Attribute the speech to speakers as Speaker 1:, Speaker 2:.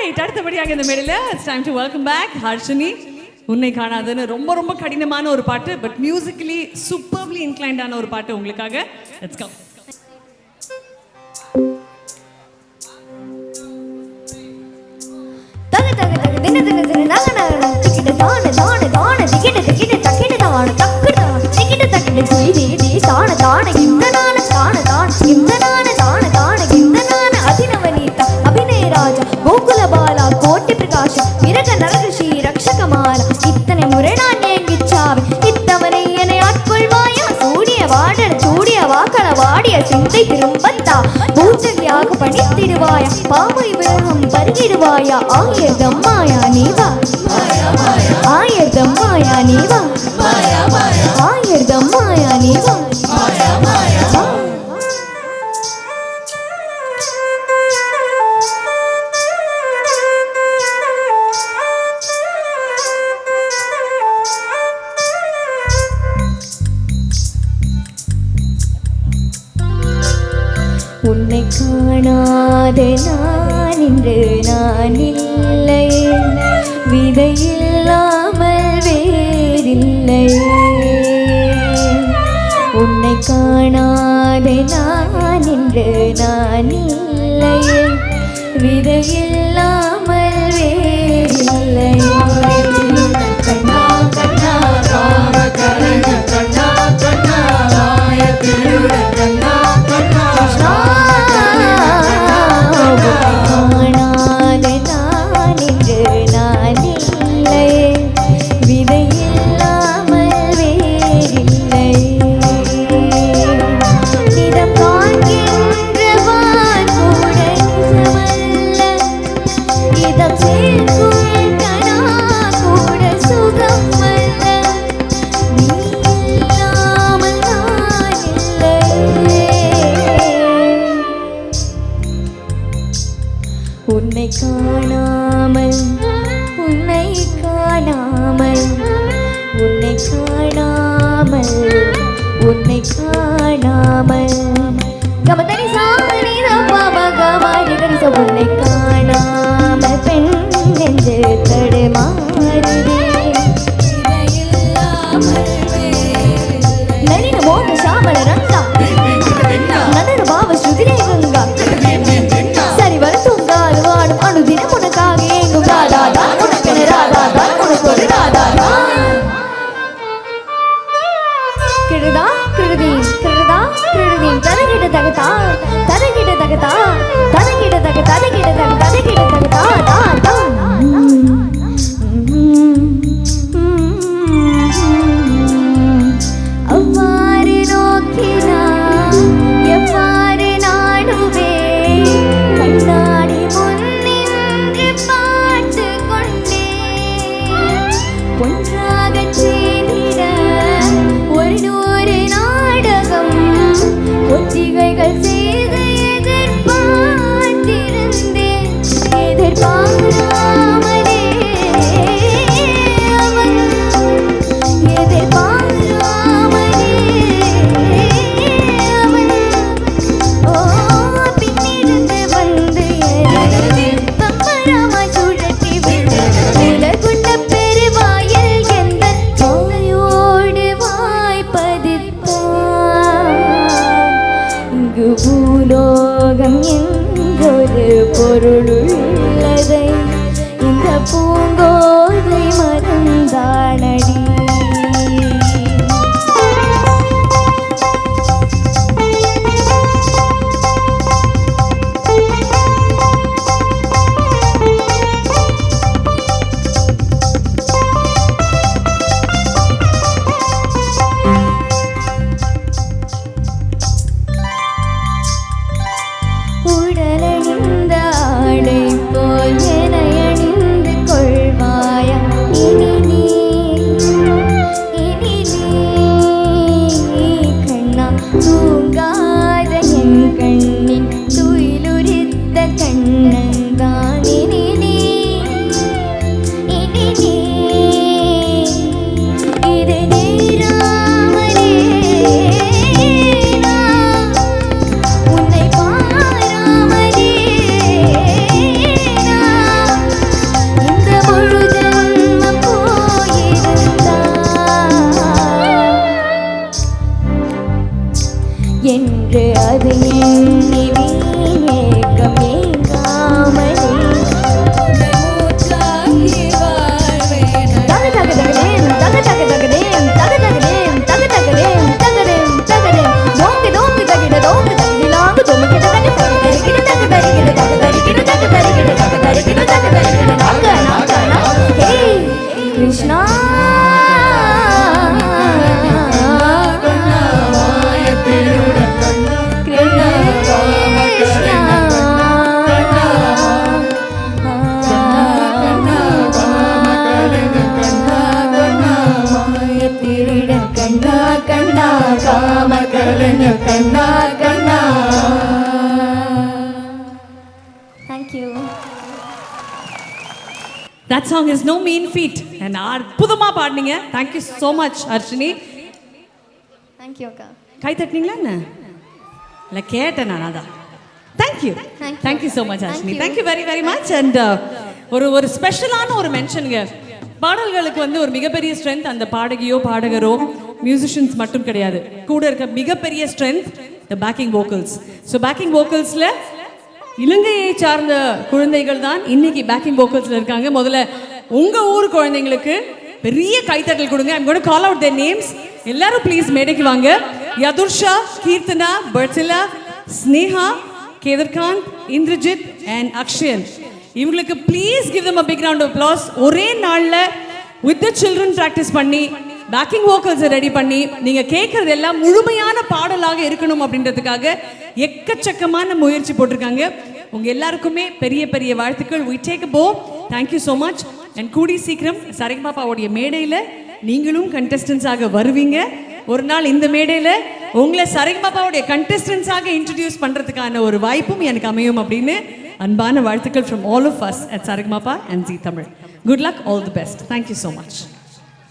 Speaker 1: Right அடுத்தபடியாக இந்த மேடையில் it's time to welcome back Harshini. உன்னை காணாதுன்னு ரொம்ப ரொம்ப கடினமான ஒரு பாட்டு பட் மியூசிக்கலி சூப்பர்லி இன்க்ளைண்டான ஒரு பாட்டு உங்களுக்காக. இட்ஸ் கம்
Speaker 2: தக தக தக தின தின தின நக நக நக திக்கிட்டு தான தான தான திக்கிட்டு திக்கிட்டு தக்கிட்டு தான தக்கு தான திக்கிட்டு தக்கிட்டு தி தி தி தான தான இந்த நான திரும்பத்தா பூஜையாக பணித்திடுவாயா பாவை விரகம் பருகிடுவாயா ஆயிரம் மாயா நீவா. ஆயிரம் மாயா நீவா. ஆயிரம் மாயா நீவா. உன்னை காணாத நான் இன்று நான் இல்லை. விதையில்லாமல் வேறில்லை. உன்னை காணாத நான் இன்று நான் இல்லை. விதையில்லாமல் வேறில்லை. காணாமல் உன்னை காணாமல். உன்னை காணாமல் கமதனி சாணி பாபா கமாரி உன்னை பொருளுள்ளதை இந்த பூ
Speaker 1: that song is no mean feat and அற்புதமாக பாடினீங்க. Thank you so much Harshini
Speaker 2: thank you அக்கா.
Speaker 1: கை தட்டினீங்களா என்ன? இல்லை கேட்டேன் நான் அதான். Thank you
Speaker 2: Thank you.
Speaker 1: Thank you so much
Speaker 2: Thank you.
Speaker 1: Thank you very very much and ஒரு ஒரு ஸ்பெஷலான ஒரு மென்ஷனுங்க பாடல்களுக்கு வந்து ஒரு மிகப்பெரிய ஸ்ட்ரென்த் அந்த பாடகியோ பாடகரோ மியூசிஷியன்ஸ் மட்டும் கிடையாது. கூட இருக்க மிகப்பெரிய strength the backing vocals so backing வோக்கல்ஸில் இலங்கையை சார்ந்த குழந்தைகள் தான் இன்னைக்கு பேக்கிங் வோக்கல்ஸ்ல இருக்காங்க. முதல்ல உங்க ஊர் குழந்தைங்களுக்கு பெரிய கைத்தட்டல் கொடுங்க. I'm got call out their names எல்லாரும் ப்ளீஸ் மேடைக்கு வாங்க. யதுர்ஷா கீர்த்தனா பர்சிலா ஸ்னேஹா கேதர்காந்த் இந்திரஜித் அண்ட் அக்ஷயன். இவங்களுக்கு please give them a big round of applause. ஒரே நாளில் வித் த சில்ட்ரன் ப்ராக்டிஸ் பண்ணி பேக்கிங் வோக்கல்ஸை ரெடி பண்ணி நீங்கள் கேட்குறது எல்லாம் முழுமையான பாடலாக இருக்கணும் அப்படின்றதுக்காக எக்கச்சக்கமான முயற்சி போட்டிருக்காங்க. உங்கள் எல்லாருக்குமே பெரிய பெரிய வாழ்த்துக்கள். We take a bow. So much and கூடி சீக்கிரம் சரிகமாப்பாவுடைய மேடையில் நீங்களும் கண்டஸ்டன்ஸாக வருவீங்க. ஒரு நாள் இந்த மேடையில் உங்களை சரிகமாப்பாவுடைய கண்டஸ்டன்ஸாக இன்ட்ரடியூஸ் பண்ணுறதுக்கான ஒரு வாய்ப்பும் எனக்கு அமையும் அப்படின்னு அன்பான வாழ்த்துக்கள் from all of us at Sarigamapa and Zee Tamil. Good luck all the best thank you so much